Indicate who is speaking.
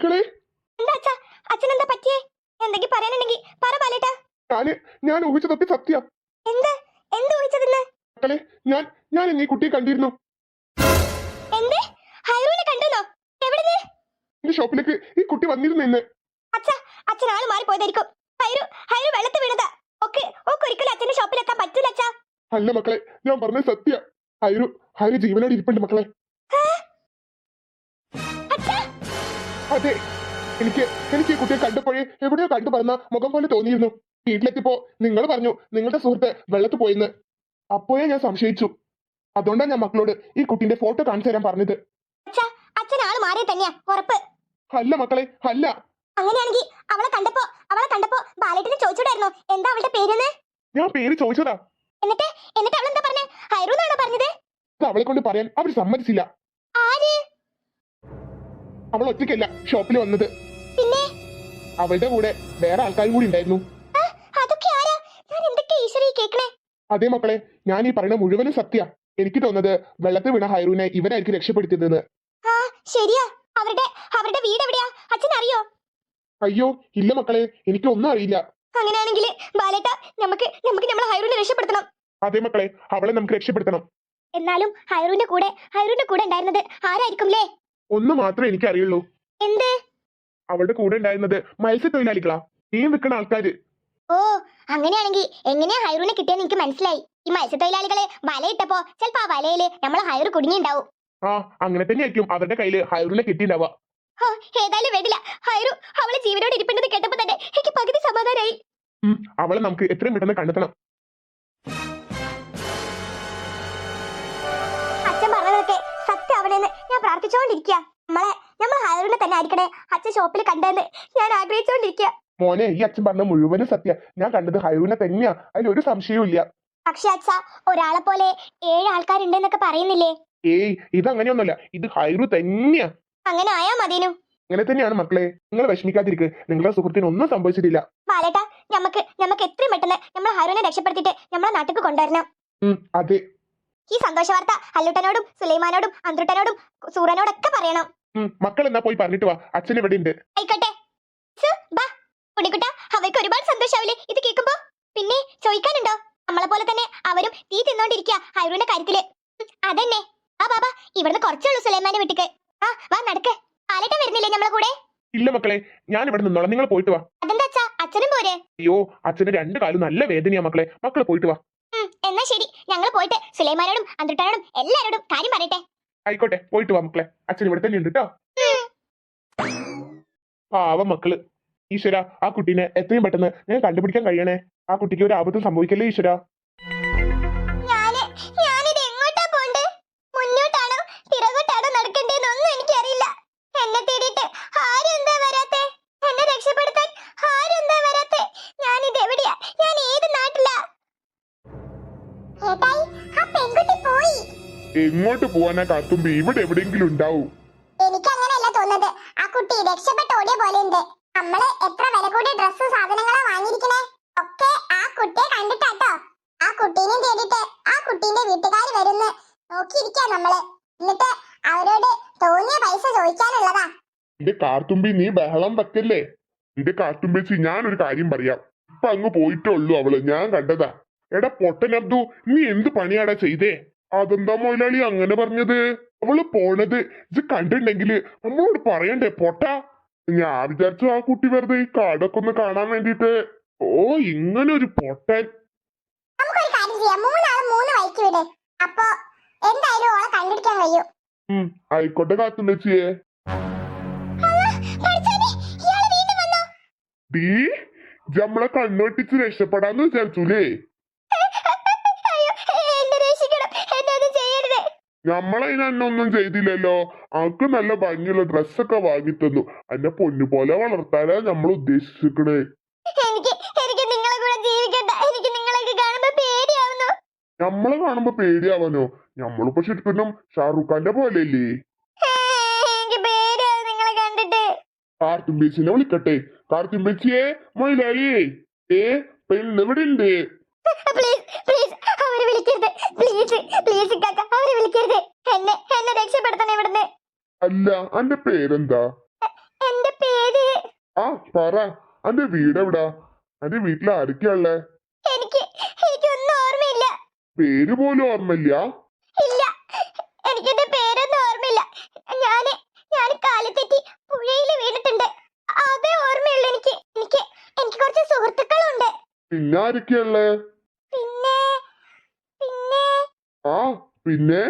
Speaker 1: മക്കളെ?
Speaker 2: എന്താ അച്ഛാ? അച്ഛനെന്താ പറ്റിയേ? എന്തെങ്കിലും പറയാനുണ്ടെങ്കിൽ പറ പാലേട്ടാ
Speaker 1: ഞാൻ ഞാൻ ഊഹിച്ചതൊക്കെ സത്യ.
Speaker 2: എന്ത്? എന്ത് ഊഹിച്ചതെന്ന്?
Speaker 1: മക്കളെ ഞാൻ ഞാൻ കുട്ടിയെ കണ്ടിരുന്നു.
Speaker 2: എന്തേ? ഹൈറൂനെ കണ്ടുന്നോ? എവിടുന്ന്?
Speaker 1: എന്റെ ഷോപ്പിലേക്ക് ഈ കുട്ടി വന്നിരുന്നു ഇന്ന്.
Speaker 2: അച്ഛാ അച്ഛൻ ആൾ മാറിപ്പോയതായിരിക്കും. ഹൈറു ഹൈറു വെള്ളത്തിൽ വീണതാ. ഓക്കെ ഓക്ക് ഒരിക്കലും അച്ഛന്റെ ഷോപ്പിലെത്താൻ പറ്റൂല അച്ഛാ.
Speaker 1: അല്ല മക്കളെ ഞാൻ പറഞ്ഞത് സത്യ. ഹൈരു ഹൈരു ജീവനോട് ഇരിപ്പുണ്ട് മക്കളെ. അതെ എനിക്ക് എനിക്ക് ഈ കുട്ടിയെ കണ്ടപ്പോഴേ എവിടെയോ കണ്ടു പറഞ്ഞ മുഖം പോലെ തോന്നിയിരുന്നു. വീട്ടിലെത്തിപ്പോ നിങ്ങൾ പറഞ്ഞു നിങ്ങളുടെ സുഹൃത്ത് വെള്ളത്ത് പോയെന്ന്. അപ്പോഴേ ഞാൻ സംശയിച്ചു. അതുകൊണ്ടാണ് ഞാൻ മക്കളോട് ഈ കുട്ടിന്റെ ഫോട്ടോ കാണിച്ചു തരാൻ പറഞ്ഞത്.
Speaker 2: അച്ഛാ അച്ഛൻ ആൾ മാറിയ തന്നെയാ ഉറപ്പ്.
Speaker 1: അല്ല മക്കളെ അല്ല.
Speaker 2: അങ്ങനെയാണെങ്കിൽ അവളെ കണ്ടപ്പോ അവളെ കണ്ടപ്പോ ബാലേട്ടിന് ചോദിച്ചോടായിരുന്നു? എന്താ അവളുടെ പേരെന്ന്?
Speaker 1: ഞാൻ പേര് ചോദിച്ചതാ.
Speaker 2: എന്നിട്ട് എന്നിട്ട് അവൾ എന്താ പറഞ്ഞേ? ഹൈറൂന്നാണോ പറഞ്ഞത്?
Speaker 1: അവളെ കൊണ്ട് പറയാൻ അവർ സമ്മതിച്ചില്ല. അവൾ ഒറ്റയ്ക്കല്ല ഷോപ്പിൽ വന്നത്.
Speaker 2: പിന്നെ?
Speaker 1: അവളുടെ കൂടെ വേറെ ആൾക്കാരും കൂടി ഉണ്ടായിരുന്നു.
Speaker 2: അതെ അതൊക്കെ ആരാ? ഞാൻ എന്തൊക്കെ ഈശ്വരി കേക്കണേ?
Speaker 1: അതേ മക്കളെ ഞാൻ ഈ പറയുന്ന മുഴുവനും സത്യ. എനിക്ക് തോന്നുന്നത് വെള്ളത്തിൽ വീണ ഹൈറൂനെ ഇവരായിരിക്കും രക്ഷപ്പെടുത്തിയതെന്ന്.
Speaker 2: ആ ശരിയാ. അവരുടെ അവരുടെ വീട് എവിടെയാ? അച്ഛൻ അറിയോ?
Speaker 1: അയ്യോ ഇല്ല മക്കളെ എനിക്ക് ഒന്നും അറിയില്ല.
Speaker 2: അങ്ങനെയാണെങ്കിൽ ബാലേട്ട നമുക്ക് നമുക്ക് നമ്മളെ ഹൈറൂനെ രക്ഷപ്പെടുത്തണം.
Speaker 1: അതേ മക്കളെ അവളെ നമുക്ക് രക്ഷപ്പെടുത്തണം.
Speaker 2: എന്നാലും ഹൈറൂന്റെ കൂടെ ഹൈറൂന്റെ കൂടെ ഉണ്ടായിരുന്നത് ആരായിരിക്കുംലേ
Speaker 1: ഒന്ന് മാത്രമേ എനിക്ക് അറിയുള്ളൂ
Speaker 2: എന്ത്?
Speaker 1: അവളുടെ കൂടെ ഉണ്ടായിരുന്നത് മത്സ്യത്തൊഴിലാളികളാ. മീൻ വിൽക്കുന്ന ആൾക്കാര്.
Speaker 2: ഓ അങ്ങനെയാണെങ്കിൽ എങ്ങനെയാ ഹൈറൂനെ കിട്ടിയെന്ന് എനിക്ക് മനസ്സിലായി. ഈ മത്സ്യത്തൊഴിലാളികളെ വലയിട്ടപ്പോ ചിലപ്പോ ആ വലയിൽ നമ്മളെ ഹൈർ കുടുങ്ങിണ്ടാവും
Speaker 1: ആ അങ്ങനെ തന്നെ തന്നെയായിരിക്കും അവരുടെ കയ്യിൽ ഹൈറൂനെ കിട്ടിണ്ടാവുക
Speaker 2: ഏതായാലും വേണ്ടില്ല. ഹൈറു അവളെ ജീവനോട് ഇരിപ്പുണ്ടെന്ന് കേട്ടപ്പോ തന്നെ എനിക്ക് പകുതി സമാധാനായി.
Speaker 1: അവളെ നമുക്ക് എത്രയും പെട്ടെന്ന് കണ്ടെത്തണം.
Speaker 2: പ്രാർത്ഥിച്ചുകൊണ്ടിരിക്കുക നമ്മളെ നമ്മൾ ഹൈറൂനെ തന്നെ ആയിരിക്കണേ. അച്ഛൻ ഷോപ്പിൽ കണ്ടെന്ന് ഞാൻ ആഗ്രഹിച്ചുകൊണ്ടിരിക്കുക
Speaker 1: മോനെ ഈ അച്ഛൻ പറഞ്ഞ മുഴുവനും സത്യ. ഞാൻ കണ്ടത് ഹൈറൂനെ തന്നെയാ. അതിൽ ഒരു സംശയവും ഇല്ല.
Speaker 2: പക്ഷെ അച്ഛ ഒരാളെ പോലെ ഏഴ് ആൾക്കാരുണ്ടെന്നൊക്കെ പറയുന്നില്ലേ?
Speaker 1: ഏയ് ഇത് അങ്ങനെയൊന്നുമല്ല ഇത് ഹൈറു തന്നെയാ.
Speaker 2: അങ്ങനെ ആയാ മതിനു
Speaker 1: അങ്ങനെ തന്നെയാണ് മക്കളെ. നിങ്ങൾ വിഷമിക്കാതിരിക്ക്. നിങ്ങളുടെ സുഹൃത്തിന് ഒന്നും സംഭവിച്ചിട്ടില്ല.
Speaker 2: ബാലേട്ടാ നമുക്ക് നമുക്ക് എത്രയും പെട്ടെന്ന് നമ്മൾ ഹൈറൂനെ രക്ഷപ്പെടുത്തിയിട്ട് നമ്മളെ നാട്ടിലേക്ക് കൊണ്ടുവരണം.
Speaker 1: അതെ.
Speaker 2: ഈ സന്തോഷ വാർത്ത അല്ലുട്ടനോടും സുലൈമാനോടും അന്ത്രുട്ടനോടും സൂറനോടൊക്കെ പറയണം.
Speaker 1: മക്കൾ എന്നാ പോയി പറഞ്ഞിട്ട് വാ. അച്ഛൻ ഇവിടെ ഉണ്ട്
Speaker 2: ആയിക്കോട്ടെ കുടിക്കുട്ട അവർക്ക് ഒരുപാട് സന്തോഷാവില്ലേ? ഇത് കേൾക്കുമ്പോ? പിന്നെ ചോദിക്കാനുണ്ടോ? നമ്മളെ പോലെ തന്നെ അവരും തീ തിന്നോണ്ടിരിക്കുക ഹൈറൂന്റെ കാര്യത്തിൽ. അതന്നെ. ആ ബാബാ ഇവിടുന്ന് കുറച്ചുള്ളൂ സുലൈമാന്റെ വീട്ടിക്ക്. ആ വാ നടക്ക്. പാലട്ട വരുന്നില്ലേ നമ്മളെ കൂടെ?
Speaker 1: ഇല്ല മക്കളെ. ഞാൻ ഇവിടെ നിന്നോളാം. നിങ്ങൾ പോയിട്ട് വാ.
Speaker 2: അതെന്താ അച്ഛാ? അച്ഛനും പോരെ?
Speaker 1: അയ്യോ അച്ഛന് രണ്ടു കാലും നല്ല വേദനയാ മക്കളെ. മക്കളെ പോയിട്ട് വാ.
Speaker 2: എന്നാ ശരി. ഞങ്ങൾ പോയിട്ട് സുലൈമാനോടും അന്ത്രുട്ടനോടും എല്ലാരോടും കാര്യം പറയട്ടെ.
Speaker 1: ആയിക്കോട്ടെ പോയിട്ട് വാ മക്കളെ. അച്ഛൻ ഇവിടെ തന്നെ ഉണ്ട് കേട്ടോ പാവം മക്കൾ. ഈശ്വര ആ കുട്ടീനെ എത്രയും പെട്ടെന്ന് ഞാൻ കണ്ടുപിടിക്കാൻ കഴിയണേ. ആ കുട്ടിക്ക് ഒരു ആപത്തും സംഭവിക്കല്ലേ ഈശ്വര?
Speaker 2: ഏട്ടായി ആ പെൺകുട്ടി പോയി.
Speaker 1: എങ്ങോട്ട് പോവാനാ കാത്തുമ്പി? ഇവിടെ എവിടെയെങ്കിലും ഉണ്ടാവും.
Speaker 2: എനിക്ക് അങ്ങനെയല്ല തോന്നുന്നത്. ആ കുട്ടി രക്ഷപ്പെട്ട് ഓടിയ പോലെ ഉണ്ട് നമ്മൾ എത്ര വില കൂടിയ ഡ്രസ്സും സാധനങ്ങളാ വാങ്ങിയിരിക്കണേ? ഒക്കെ ആ കുട്ടിയെ കണ്ടിട്ടാട്ടോ. ആ കുട്ടീനെയും തേടിട്ട് ആ കുട്ടീന്റെ വീട്ടുകാർ വരുന്ന് നോക്കിയിരിക്കാ നമ്മൾ. എന്നിട്ട് അവരോട് തോന്നിയ പൈസ ചോദിക്കാനുള്ളതാ.
Speaker 1: എന്റെ കാർത്തുമ്പി നീ ബഹളം വെക്കല്ലേ? എന്റെ കാർത്തുമ്പേച്ചി ഞാനൊരു കാര്യം പറയാം. ഇപ്പൊ അങ്ങ് പോയിട്ടേ ഉള്ളൂ അവൾ. ഞാൻ കണ്ടതാ. എടാ പൊട്ടൻ അബ്ദു നീ എന്ത് പണിയാടാ ചെയ്തേ? അതെന്താ മൊയിലാളി അങ്ങനെ പറഞ്ഞത്? അവൾ പോണത് ഇത് കണ്ടിട്ടുണ്ടെങ്കിൽ നമ്മളോട് പറയണ്ടേ പൊട്ട? ഞാൻ വിചാരിച്ചു ആ കുട്ടി വെറുതെ ഈ കാടൊക്കെ ഒന്ന് കാണാൻ വേണ്ടിട്ട്. ഓ ഇങ്ങനെ ഒരു പൊട്ടൻ. ആയിക്കോട്ടെ കാത്തുമ്പേച്ചിയെ ഡീ നമ്മളെ കണ്ണൊട്ടിച്ച് രക്ഷപ്പെടാന്ന് വിചാരിച്ചുല്ലേ നമ്മളതിന് എന്നൊന്നും ചെയ്തില്ലല്ലോ. അനക്ക് നല്ല ഭംഗിയുള്ള ഡ്രസ്സൊക്കെ വാങ്ങിത്തന്നു വാങ്ങി പൊന്നുപോലെ വളർത്താനാ നമ്മൾ
Speaker 2: പോലെ നിങ്ങളെ ഞമ്മളെ എനിക്ക് നിങ്ങളെയൊക്കെ കാണുമ്പോ പേടിയാവുന്നു.
Speaker 1: നമ്മളെ ഇപ്പൊ പേടിയാവാനോ? ശരിക്കും ഷാറൂഖ് ഖാന്റെ പോലെയല്ലേ?
Speaker 2: എനിക്ക് ബേച്ചിനെ നിങ്ങളെ കണ്ടിട്ട്.
Speaker 1: ബേച്ചിയെ വിളിക്കട്ടെ. കാർത്തുമ്പേച്ചിയെ മൊയിലാളിയേ. ഏ പെണ്ണ് ഇവിടെ ഉണ്ട്
Speaker 2: വിളിക്കരുത്. പ്ലീസ് പ്ലീസ് കാക്ക അവരെ വിളിക്കരുത്. എന്നെ എന്നെ രക്ഷപ്പെടുത്തണം ഇവിടുന്ന്.
Speaker 1: അല്ല അന്റെ പേരെന്താ?
Speaker 2: എന്റെ
Speaker 3: പറ. അന്റെ വീട് എവിടാ? അന്റെ വീട്ടിൽ ആരൊക്കെയാള്ളേ
Speaker 2: എനിക്ക് എനിക്കൊന്നും ഓർമ്മയില്ല.
Speaker 3: പേര് പോലും ഓർമ്മയില്ല.
Speaker 2: ഇല്ല എനിക്ക് എന്റെ പേരൊന്നും ഓർമ്മയില്ല. ഞാൻ ഞാൻ കാലത്തെറ്റി പുഴയിൽ വീണിട്ടുണ്ട്. അതേ ഓർമ്മയുള്ളൂ എനിക്ക്. എനിക്ക് എനിക്ക് കുറച്ച് സുഹൃത്തുക്കളുണ്ട്.
Speaker 3: പിന്നെ
Speaker 2: പിന്നെ പിന്നെ
Speaker 3: ആ പിന്നെ